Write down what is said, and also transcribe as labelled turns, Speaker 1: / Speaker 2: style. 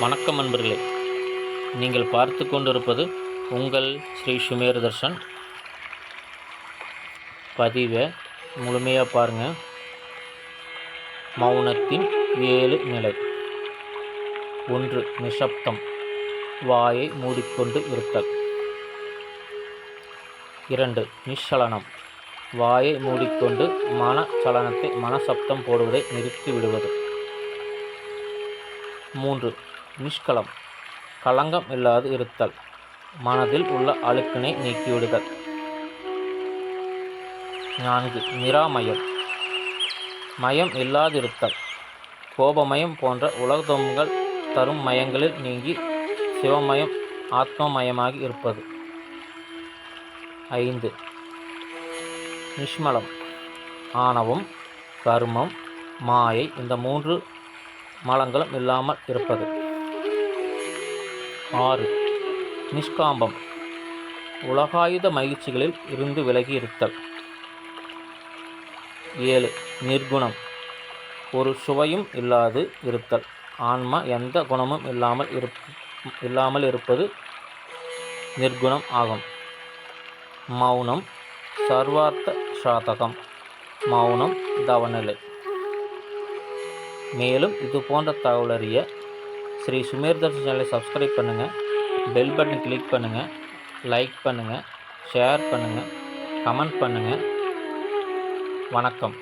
Speaker 1: வணக்கம் நண்பர்களே. நீங்கள் பார்த்து கொண்டிருப்பது உங்கள் ஸ்ரீ சுமேர் தர்ஷன். பதிவை முழுமையாக பாருங்கள் மௌனத்தின் ஏழு நிலை. ஒன்று நிசப்தம். வாயை மூடிக்கொண்டு இருத்தல். இரண்டு நிச்சலனம். வாயை மூடிக்கொண்டு மன சலனத்தை மனசப்தம் போடுவதை நிறுத்தி விடுவது. மூன்று நிஷ்கலம். களங்கம் இல்லாது இருத்தல். மனதில் உள்ள அழுக்கினை நீக்கிவிடுதல். நான்கு நிராமயம். மயம் இல்லாதிருத்தல். கோபமயம் போன்ற உலகத்தொம்புகள் தரும் மயங்களில் நீங்கி சிவமயம் ஆத்மமயமாகி இருப்பது. ஐந்து நிஷ்மலம். ஆணவம் கர்மம் மாயை இந்த மூன்று மலங்களும் இல்லாமல் இருப்பது. ஆறு. நிஷ்காம்பம். உலகாயுத மகிழ்ச்சிகளில் இருந்து விலகி இருத்தல் ஏழு. நிர்குணம். ஒரு சுவையும் இல்லாது இருத்தல். ஆன்மா எந்த குணமும் இல்லாமல் இருப் இல்லாமல் இருப்பது நிர்குணம் ஆகும். மௌனம். சர்வார்த்த சாதகம். மௌனம் தவநிலை. மேலும் இது போன்ற தகவலறிய ஸ்ரீ சுமேர் தர்ஷன் சேனலை சப்ஸ்கிரைப் பண்ணுங்கள் பெல் பட்டன் கிளிக் பண்ணுங்கள் லைக் பண்ணுங்கள் ஷேர் பண்ணுங்கள் கமெண்ட் பண்ணுங்கள் வணக்கம்.